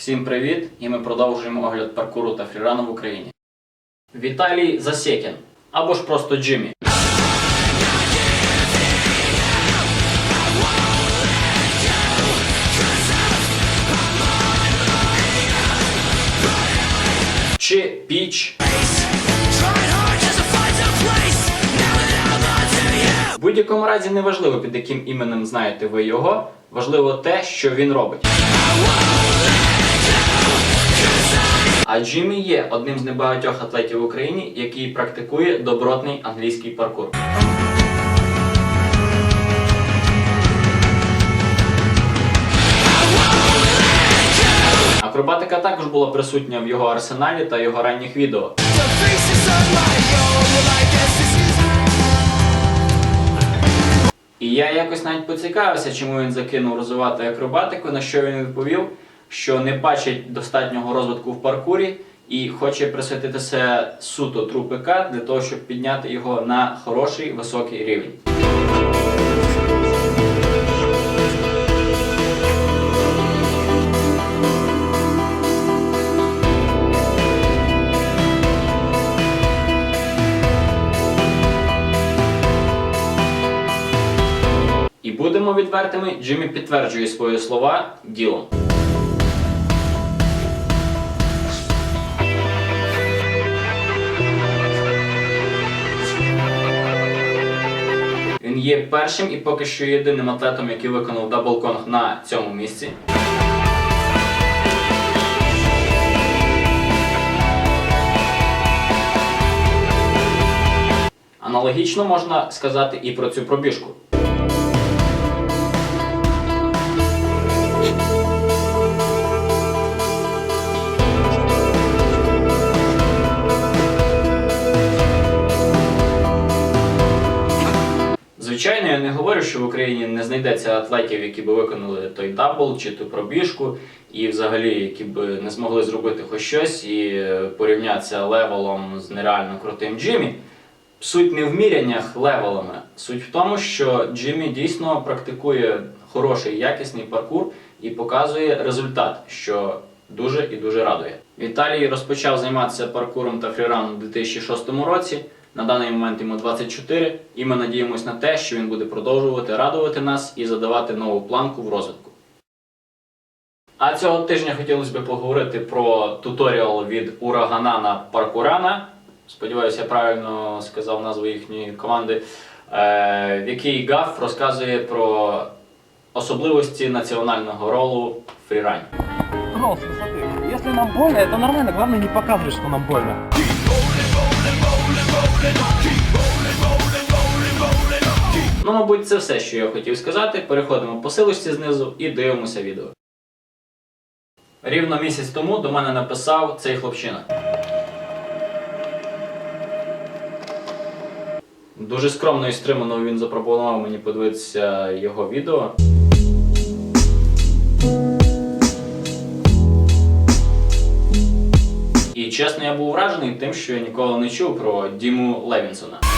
Всім привіт! І ми продовжуємо огляд паркуру та фрірану в Україні. Віталій Засєкін або ж просто Джиммі. Чи Піч. В будь-якому разі не важливо, під яким іменем знаєте ви його. Важливо те, що він робить. А Джиммі є одним з небагатьох атлетів в Україні, який практикує добротний англійський паркур. Акробатика також була присутня в його арсеналі та його ранніх відео. І я якось навіть поцікавився, чому він закинув розвивати акробатику, на що він відповів, що не бачить достатнього розвитку в паркурі і хоче присвятитися суто тру ПК для того, щоб підняти його на хороший високий рівень. І будемо відвертими, Джиммі підтверджує свої слова ділом. Є першим і поки що єдиним атлетом, який виконав даблконг на цьому місці. Аналогічно можна сказати і про цю пробіжку. Не говорю, що в Україні не знайдеться атлетів, які би виконали той дабл чи ту пробіжку, і взагалі які б не змогли зробити хоч щось і е, порівнятися левелом з нереально крутим Джиммі. Суть не в міряннях левелами. Суть в тому, що Джиммі дійсно практикує хороший якісний паркур і показує результат, що дуже і дуже радує. Віталій розпочав займатися паркуром та фріраном у 2006 році. На даний момент йому 24, і ми надіємося на те, що він буде продовжувати радувати нас і задавати нову планку в розвитку. А цього тижня хотілося б поговорити про туторіал від Ураганана Паркурана. Сподіваюся, я правильно сказав назву їхньої команди, е, в якій Гаф розказує про особливості національного ролу. Пожалуйста, смотри, если нам больно, это нормально, главное не показывай, что нам больно. Мабуть, це все, що я хотів сказати. Переходимо по силочці знизу і дивимося відео. Рівно місяць тому до мене написав цей хлопчина. Дуже скромно і стримано він запропонував мені подивитися його відео. І чесно, я був вражений тим, що я ніколи не чув про Діму Левінсона.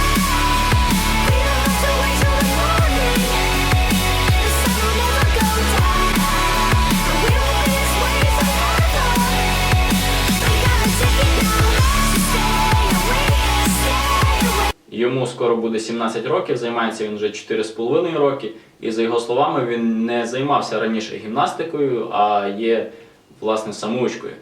Йому скоро буде 17 років, займається він вже 4,5 роки. І за його словами, він не займався раніше гімнастикою, а є власне самоучкою.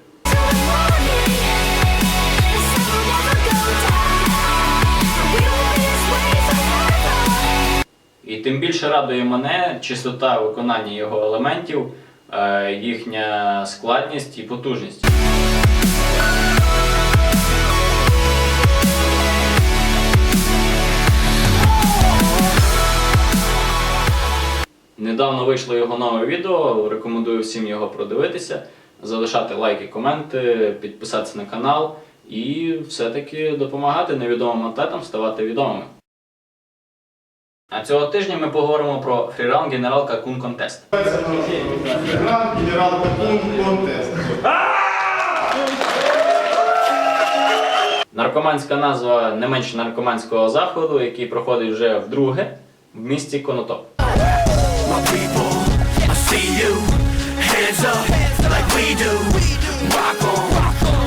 І тим більше радує мене чистота виконання його елементів, е, їхня складність і потужність. Недавно вийшло його нове відео. Рекомендую всім його продивитися, залишати лайки, коменти, підписатися на канал і все-таки допомагати невідомим атлетам ставати відомими. А цього тижня ми поговоримо про фріран генерал Какун Контест. Гранд генерал Капун контест. Наркоманська назва не менш наркоманського заходу, який проходить вже вдруге в місті Конотоп. My people, I see you. hands up like we do. Rock on,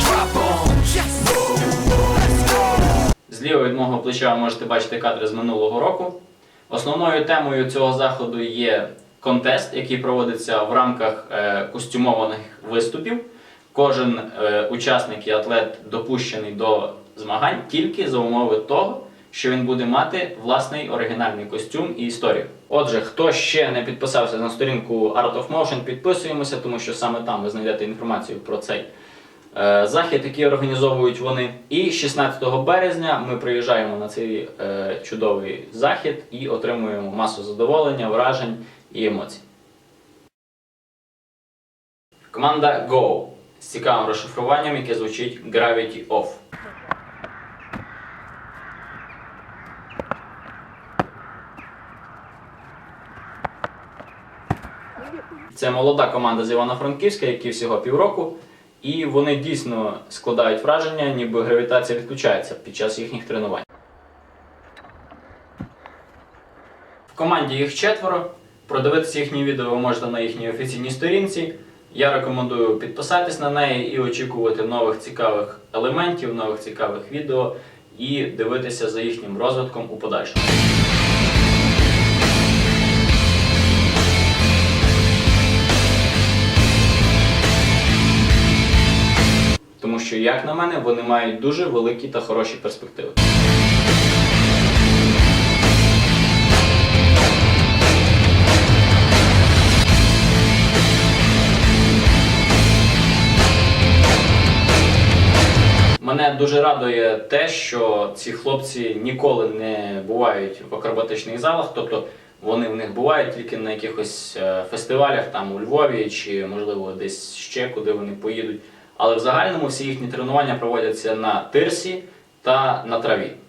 drop on. Зліва від мого плеча ви можете бачити кадри з минулого року. Основною темою цього заходу є контест, який проводиться в рамках е, костюмованих виступів. Кожен е, учасник і атлет допущений до змагань тільки за умови того, що він буде мати власний оригінальний костюм і історію. Отже, хто ще не підписався на сторінку Art of Motion, підписуємося, тому що саме там ви знайдете інформацію про цей е, захід, який організовують вони. І 16 березня ми приїжджаємо на цей е, чудовий захід і отримуємо масу задоволення, вражень і емоцій. Команда Go з цікавим розшифруванням, яке звучить Gravity Off. Це молода команда з Івано-Франківська, які всього півроку, і вони дійсно складають враження, ніби гравітація відключається під час їхніх тренувань. В команді їх четверо. Продивитися їхні відео можете на їхній офіційній сторінці. Я рекомендую підписатись на неї і очікувати нових цікавих елементів, нових цікавих відео і дивитися за їхнім розвитком у подальшому. Як на мене, вони мають дуже великі та хороші перспективи. Мене дуже радує те, що ці хлопці ніколи не бувають в акробатичних залах, тобто вони в них бувають тільки на якихось е, фестивалях, там у Львові чи можливо десь ще куди вони поїдуть. Але в загальному всі їхні тренування проводяться на тирсі та на траві.